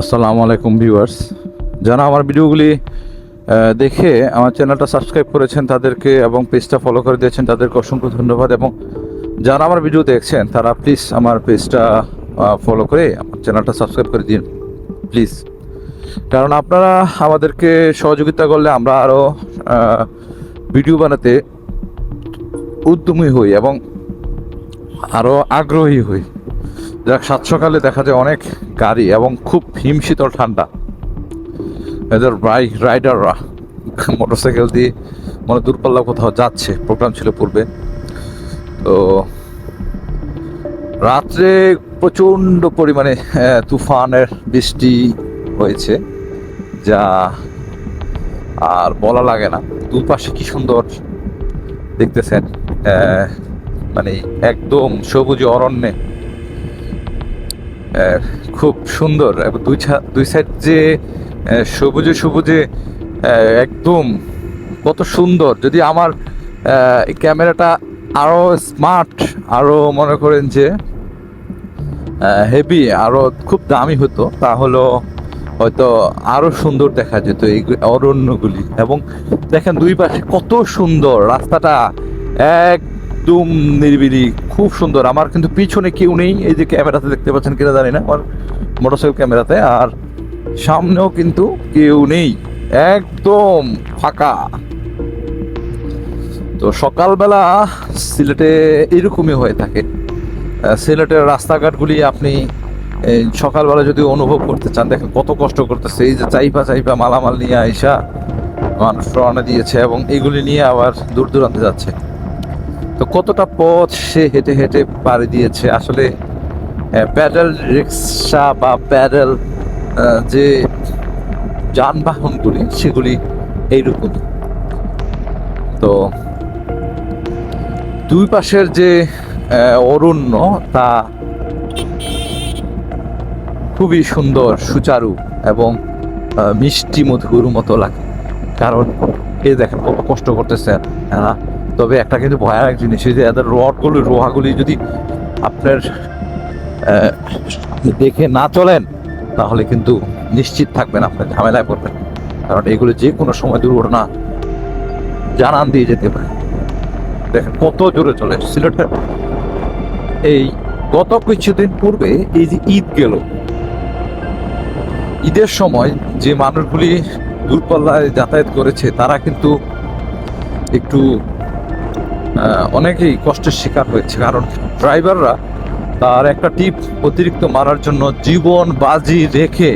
আসসালামু আলাইকুম ভিউয়ার্স। যারা আমার ভিডিওগুলি দেখে আমার চ্যানেলটা সাবস্ক্রাইব করেছেন তাদেরকে এবং পেজটা ফলো করে দিয়েছেন, তাদেরকে অসংখ্য ধন্যবাদ। এবং যারা আমার ভিডিও দেখছেন, তারা প্লিজ আমার পেজটা ফলো করে আমার চ্যানেলটা সাবস্ক্রাইব করে দিন প্লিজ কারণ আপনারা আমাদেরকে সহযোগিতা করলে আমরা আরও ভিডিও বানাতে উদ্যমী হই এবং আরও আগ্রহী হই। যাক সাত সকালে দেখা যায় অনেক গাড়ি এবং খুব হিমশীতল ঠান্ডা। এদের বাইক রাইডাররা মোটরসাইকেল দিয়ে মানে দূরপাল্লা কোথাও যাচ্ছে, প্রোগ্রাম ছিল পূর্বে। তো রাত্রে প্রচণ্ড পরিমাণে তুফানের বৃষ্টি হয়েছে, যা আর বলা লাগে না। দুপাশে কি সুন্দর দেখতেছেন মানে একদম সবুজ অরণ্যে খুব সুন্দর। এবং দুই দুই সাইড যে সবুজে সবুজে একদম কত সুন্দর। যদি আমার ক্যামেরাটা আরও স্মার্ট আরও মনে করেন যে হেভি আরও খুব দামি হতো, তাহলে হয়তো আরও সুন্দর দেখা যেত এই অরণ্যগুলি। এবং দেখেন দুই পাশে কত সুন্দর রাস্তাটা একদম নিরিবিলি, খুব সুন্দর। আমার কিন্তু পিছনে কেউ নেই, এই যে ক্যামেরাতে দেখতে পাচ্ছেন কিনা জানি না, আমার মোটরসাইকেল ক্যামেরাতে, আর সামনেও কিন্তু কেউ নেই, একদম ফাঁকা। তো সকালবেলা সিলেটে এরকমই হয়ে থাকে। সিলেটের রাস্তাঘাটগুলি আপনি সকালবেলা যদি অনুভব করতে চান, দেখেন কত কষ্ট করতেছে, এই যে চাইপা চাইপা মালামাল নিয়ে আইসা মানুষ রওনা দিয়েছে এবং এগুলি নিয়ে আবার দূর দূরান্তে যাচ্ছে। তো কতটা পথ সে হেঁটে হেঁটে পাড়ি দিয়েছে? আসলে প্যাডেল রিক্সা বা প্যাডেল যে যানবাহনগুলি, সেগুলি এইরকমই তো দুই পাশের যে অরণ্য, তা খুবই সুন্দর, সুচারু এবং মিষ্টি মধুর মতো লাগে। কারণ, এ দেখেন কত কষ্ট করতেছে। তবে একটা কিন্তু ভয়ানক জিনিস যে এদের রডগুলি রোহাগুলি যদি আপনার দেখে না চলেন, তাহলে কিন্তু নিশ্চিত থাকবেন আপনার ঝামেলায় পড়বেন। কারণ এগুলো যে কোনো সময় দুর্ঘটনা জানান দিয়ে যেতে পারে। দেখেন কত জোরে চলে। সিলেটের এই গত কিছুদিন পূর্বে এই যে ঈদ গেল, ঈদের সময় যে মানুষগুলি দূরপাল্লায় যাতায়াত করেছে, তারা কিন্তু একটু অনেকেই কষ্টের শিকার হয়েছে। কারণ ড্রাইভাররা তার একটা টিপ অতিরিক্ত মারার জন্য জীবন বাজি রেখে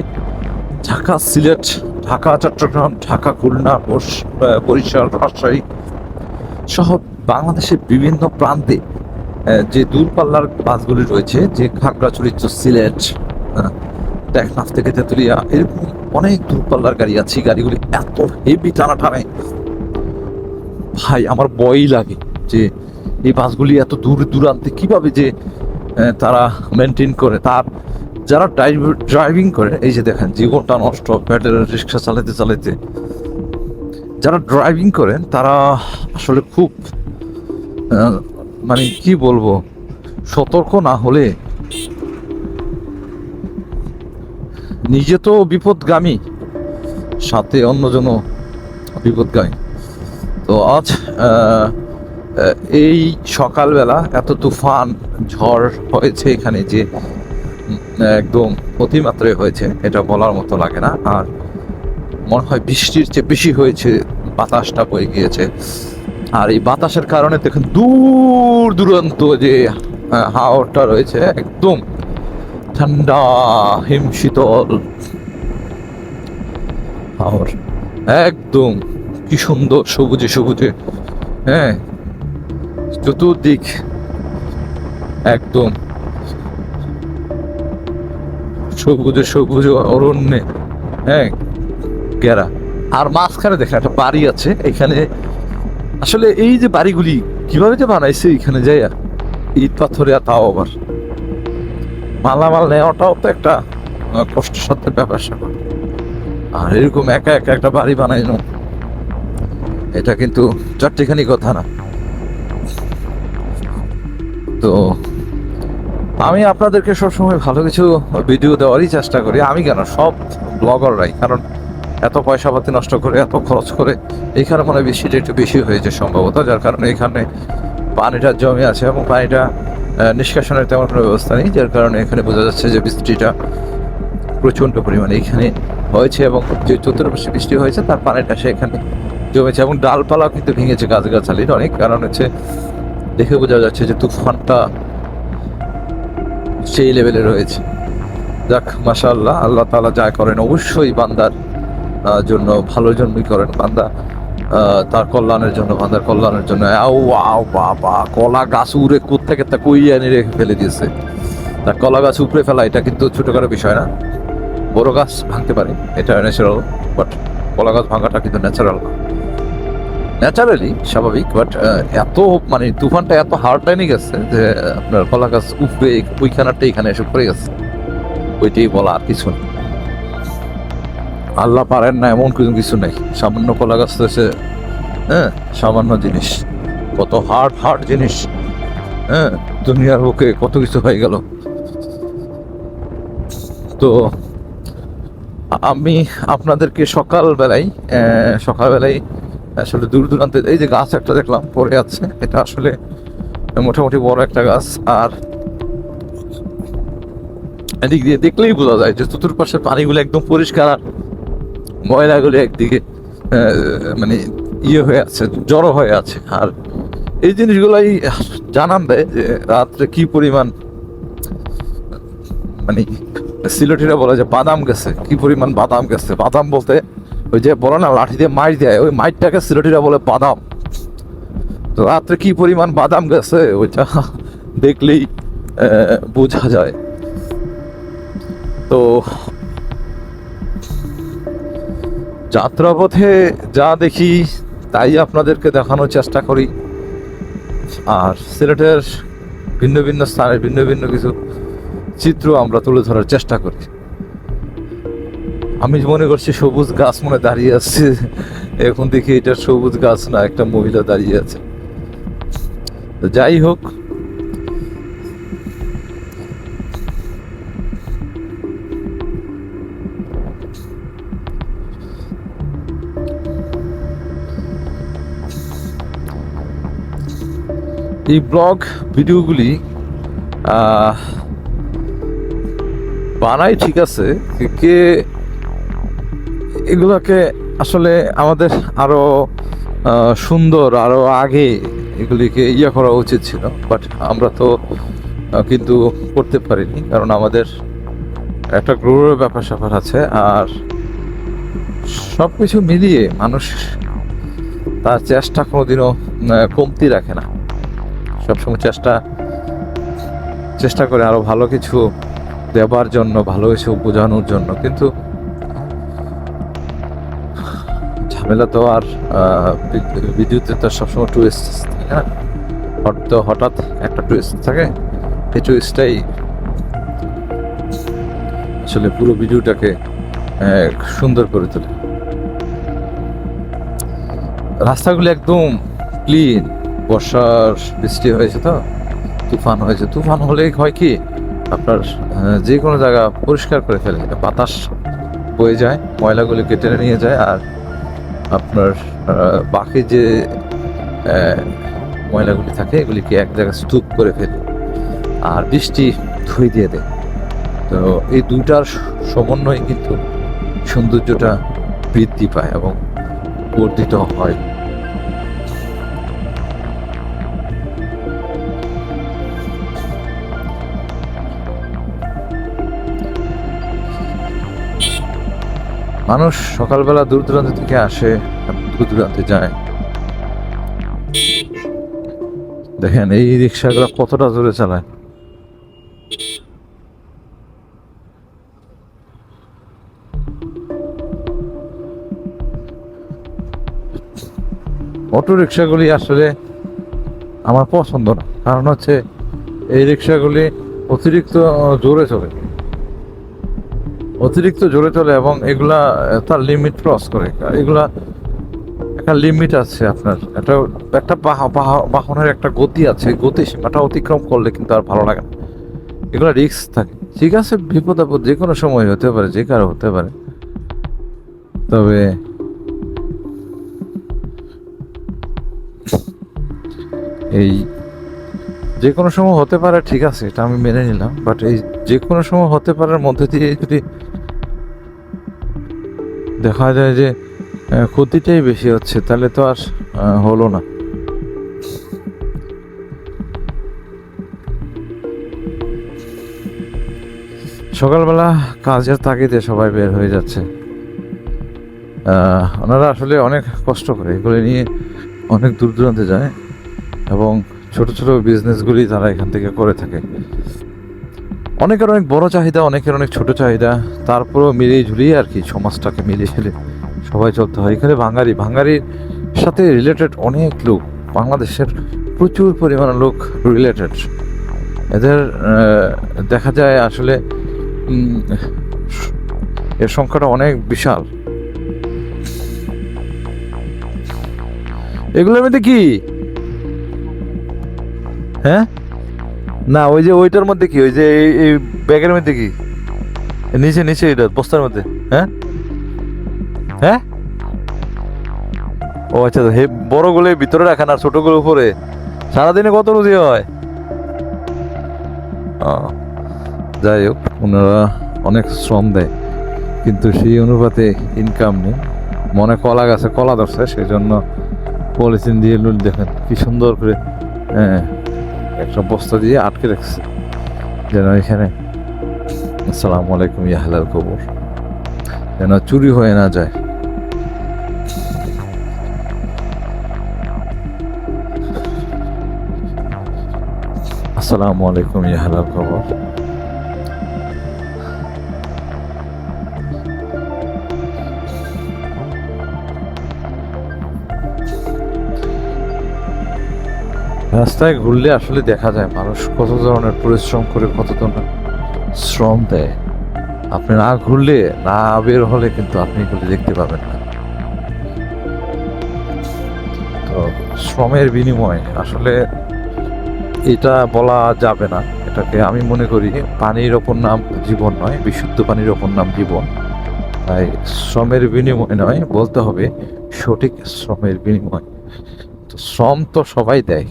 ঢাকা সিলেট, ঢাকা, চট্টগ্রাম, ঢাকা, খুলনা বরিশাল, রাজশাহী সহ বাংলাদেশের বিভিন্ন প্রান্তে যে দূরপাল্লার বাসগুলি রয়েছে, যে খাগড়াছড়ি সিলেট টেকনাফ থেকে তেতুলিয়া, এরকম অনেক দূরপাল্লার গাড়ি আছে। গাড়িগুলি এত হেভি টানা টানে ভাই, আমার ভয়ই লাগে। যে এই বাসগুলি এত দূর দূরান্তে কীভাবে যে তারা মেনটেন করে? তার, যারা ড্রাইভিং করে, এই যে দেখেন, জীবনটা নষ্ট প্যাডেল রিক্সা চালাতে চালাতে যারা ড্রাইভিং করেন, তারা আসলে খুব মানে কি বলব, সতর্ক না হলে নিজে তো বিপদগামী, সাথে অন্যজনও বিপদগামী। তো আজ এই সকালবেলা এত তুফান, ঝড় হয়েছে এখানে যে একদম অতিমাত্রায় হয়েছে, এটা বলার মতো লাগে না। আর মনে হয় বৃষ্টির চেয়ে বেশি হয়েছে, বাতাসটা বয়ে গিয়েছে। আর এই বাতাসের কারণে দেখুন, দূর দূরান্ত যে হাওয়াটা রয়েছে, একদম ঠান্ডা হিম শীতল হাওয়ার, একদম কি সুন্দর সবুজে সবুজে হ্যাঁ চতুর্দিক একদম সবুজে সবুজ অরণ্যে হ্যাঁ গেরা। আর মাঝখানে দেখেন একটা বাড়ি আছে এখানে আসলে এই যে বাড়িগুলি কীভাবে যে বানাইছে এখানে যাই ইট পাথরে আর তাও আবার। মালামাল নেওয়াটাও তো একটা আহ, কষ্টসাধ্যের ব্যাপার স্যাপার। আর এরকম একা একা একটা বাড়ি বানাইনো এটা কিন্তু চারটিখানি কথা না। তো আমি আপনাদেরকে সবসময় ভালো কিছু ভিডিও দেওয়ারই চেষ্টা করি। আমি কেন? সব ব্লগাররাই কারণ এত পয়সা পাতি নষ্ট করে, এত খরচ করে এখানে মনে হয় বৃষ্টিটা একটু বেশি হয়েছে সম্ভবত, যার কারণে এখানে পানিটা জমে আছে এবং পানিটা নিষ্কাশনের তেমন কোনো ব্যবস্থা নেই, যার কারণে এখানে বোঝা যাচ্ছে যে বৃষ্টিটা প্রচণ্ড পরিমাণে এখানে হয়েছে এবং যে চতুর্পাশে বৃষ্টি হয়েছে, তার পানিটা সেখানে জমেছে এবং ডালপালাও কিন্তু ভেঙেছে গাছগাছালির অনেক কারণ হচ্ছে দেখে বোঝা যাচ্ছে যে তুফানটা সেই লেভেলে রয়েছে। যাক, মাশাআল্লাহ, আল্লাহ তাআলা যা করেন, অবশ্যই বান্দার জন্য ভালোর জন্যই করেন। বান্দা তার কল্যাণের জন্য, বান্দার কল্যাণের জন্য। আও আও বাবা, কলা গাছ উড়ে কোথেকে তা কই এনে রেখে ফেলে দিয়েছে? তা কলা গাছ উপড়ে ফেলা, এটা কিন্তু ছোটখাটো বিষয় না। বড় গাছ ভাঙতে পারে, এটা ন্যাচারাল বাট কলা গাছ ভাঙাটা কিন্তু ন্যাচারাল না। ন্যাচারালি স্বাভাবিক বাট এত মানে তুফানটা এত হার্ড লাইনে গেছে যে, আপনার কলা গাছ উপরে ওইখানাটা এখানে এসে পড়ে গেছে। ওইটাই বলা আর কিছু নেই আল্লাহ পারেন না এমন কিছু কিছু নেই। সামান্য কলা গাছ তো এসে হ্যাঁ সামান্য জিনিস। কত হার্ড হার্ড জিনিস হ্যাঁ দুনিয়ার বুকে কত কিছু হয়ে গেল। তো, আমি আপনাদেরকে সকালবেলায় সকালবেলায় আসলে দূর দূরান্তে এই যে গাছ একটা দেখলাম, পড়ে আছে। এটা আসলে মোটামুটি বড় একটা গাছ। আর এদিক দিয়ে দেখলেই বোঝা যায় যে চতুর্পাশের পানিগুলো একদম পরিষ্কার আর ময়লাগুলো একদিকে মানে ইয়ে হয়ে আছে, জড়ো হয়ে আছে। আর এই জিনিসগুলাই জানান দেয় যে রাত্রে কি পরিমাণ মানে সিলেটিরা বলে যে বাদাম গেছে, কি পরিমাণ বাদাম গেছে। বাদাম বলতে ওই যে বলে না, লাঠি দিয়ে মাইর দেয়, ওই মাইরটাকে সিলেটিরা বলে বাদাম। তো রাত্রে কি পরিমাণ বাদাম গেছে, ওইটা দেখলেই বোঝা যায়। তো যাত্রাপথে যা দেখি, তাই আপনাদেরকে দেখানোর চেষ্টা করি। আর সিলেটের ভিন্ন ভিন্ন স্থানের ভিন্ন ভিন্ন কিছু চিত্র আমরা তুলে ধরার চেষ্টা করি। আমি মনে করছি সবুজ গাছ মনে দাঁড়িয়ে আছে। এখন দেখি এটা সবুজ গাছ না, একটা মহিলা দাঁড়িয়ে আছে। যাই হোক। এই ব্লগ ভিডিওগুলি বানাই ঠিক আছে, কে এগুলোকে আসলে আমাদের আরও আহ, সুন্দর আরও আগে এগুলিকে ইয়ে করা উচিত ছিল। বাট আমরা তো কিন্তু করতে পারিনি কারণ আমাদের একটা গ্রোর ব্যাপার স্যাপার আছে। আর সব কিছু মিলিয়ে মানুষ তার চেষ্টা কোনোদিনও কমতি রাখে না। সবসময় চেষ্টা চেষ্টা করে আরও ভালো কিছু দেবার জন্য ভালো কিছু বোঝানোর জন্য। কিন্তু ঝামেলা তো আর বিদ্যুতে তো সবসময় টুইস্ট থাকে না তো হঠাৎ একটা টুইস্ট থাকে, এই টুইস্টটাই আসলে পুরো ভিডিওটাকে সুন্দর করে তোলে। রাস্তাগুলো একদম ক্লিন বর্ষার বৃষ্টি হয়েছে তো, তুফান হয়েছে। তুফান হলে হয় কি, আপনার যে কোনো জায়গা পরিষ্কার করে ফেলে। বাতাস বয়ে যায়, ময়লাগুলিকে টেনে নিয়ে যায়, আর আপনার বাকি যে ময়লাগুলি থাকে, এগুলিকে এক জায়গায় স্তূপ করে ফেলে আর বৃষ্টি ধুয়ে দিয়ে দেয়। তো এই দুটার সমন্বয়ে কিন্তু সৌন্দর্যটা বৃদ্ধি পায় এবং বর্ধিত হয়। মানুষ সকালবেলা দূর দূরান্ত থেকে আসে, দূর দূরান্তে যায়। দেখেন, এই রিক্সাগুলো কতটা জোরে চালায়। অটো রিক্সাগুলি আসলে আমার পছন্দ না। কারণ হচ্ছে, এই রিক্সাগুলি অতিরিক্ত জোরে চলে। অতিরিক্ত জোরে চলে এবং এগুলা তার লিমিট ক্রস করে। এগুলা একটা লিমিট আছে আপনার। একটা একটা বাহ- বাহ- বাহনের একটা গতি আছে। গতি সীমাটা অতিক্রম করলে কিন্তু আর ভালো লাগে না। এগুলো রিস্ক থাকে। ঠিক আছে, বিপদ আপদ যে কোনো সময় হতে পারে, যে কারও হতে পারে। তবে এই যে কোনো সময় হতে পারে, ঠিক আছে, এটা আমি মেনে নিলাম। বাট এই যে কোনো সময় হতে পারার মধ্যে দিয়ে যদি দেখা যায় যে ক্ষতিটাই বেশি হচ্ছে, তাহলে তো আর হলো না। সকালবেলা কাজের তাগিদে সবাই বের হয়ে যাচ্ছে। ওনারা আসলে অনেক কষ্ট করে, এগুলো নিয়ে অনেক দূর দূরান্তে যায় এবং ছোট ছোট বিজনেসগুলি তারা এখান থেকে করে থাকে। অনেকের অনেক বড় চাহিদা, অনেকের অনেক ছোট চাহিদা। তারপরেও মিলিয়ে ঝুলিয়ে আর কি সমাজটাকে মিলিয়ে ফেলে সবাই চলতে হয়। এখানে বাঙালি বাঙালির সাথে রিলেটেড অনেক লোক। বাংলাদেশের প্রচুর পরিমাণে লোক রিলেটেড এদের দেখা যায় আসলে এর সংখ্যাটা অনেক বিশাল। এগুলোর মধ্যে কি? হ্যাঁ? না, ওই যে ওইটার মধ্যে কি? ওই যে এই- ব্যাগের মধ্যে কি? নিচে নিচে এটা, বস্তার মধ্যে। হ্যাঁ? হ্যাঁ? ও আচ্ছা হে বড়গুলো ভিতরে রাখেন আর ছোটগুলো উপরে। সারাদিনে কত রুজি হয়? যাই হোক, ওনারা অনেক শ্রম দেয়, কিন্তু সেই অনুপাতে ইনকাম নেই। মনে কলা গাছে কলা ধরছে সেই জন্য পলিথিন দিয়ে লুল দেখেন, কি সুন্দর করে হ্যাঁ। একটা বস্তা দিয়ে আটকে রাখছে। যেন এখানে আসসালামু আলাইকুম ইয়াহলাল কবর। যেন চুরি হয়ে না যায়। আসসালামু আলাইকুম ইয়াহলাল কবর। রাস্তায় ঘুরলে আসলে দেখা যায় মানুষ কত ধরনের পরিশ্রম করে, কত ধরনের শ্রম দেয়। আপনি না ঘুরলে, না বের হলে কিন্তু আপনি এগুলো দেখতে পাবেন না। তো শ্রমের বিনিময়, আসলে এটা বলা যাবে না। এটাকে আমি মনে করি পানির ওপর নাম জীবন নয়, বিশুদ্ধ পানির ওপর নাম জীবন। তাই শ্রমের বিনিময় নয়, বলতে হবে সঠিক শ্রমের বিনিময়। তো শ্রম তো সবাই দেয়।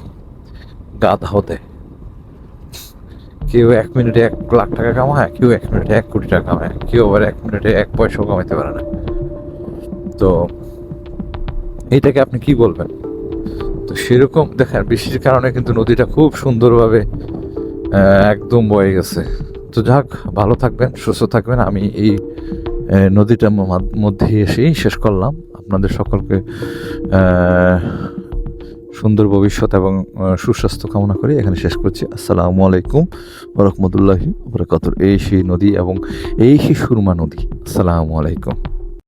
গাধাও দেয় কেউ এক মিনিটে এক লাখ টাকা কামায়, কেউ এক মিনিটে এক কোটি টাকা কামায়, কেউ আবার এক মিনিটে এক পয়সাও কামাইতে পারে না। তো এইটাকে আপনি কি বলবেন? তো সেরকম দেখেন, বৃষ্টির কারণে কিন্তু নদীটা খুব সুন্দরভাবে একদম বয়ে গেছে। তো যাক, ভালো থাকবেন, সুস্থ থাকবেন। আমি এই নদীটার মধ্যে এসেই শেষ করলাম। আপনাদের সকলকে সুন্দর ভবিষ্যৎ এবং সুস্বাস্থ্য কামনা করে। এখানে শেষ করছি। আসসালামু আলাইকুম রহমতুল্লাহি বরকাতুর এই সেই নদী এবং এই সেই সুরমা নদী। আসসালামু আলাইকুম।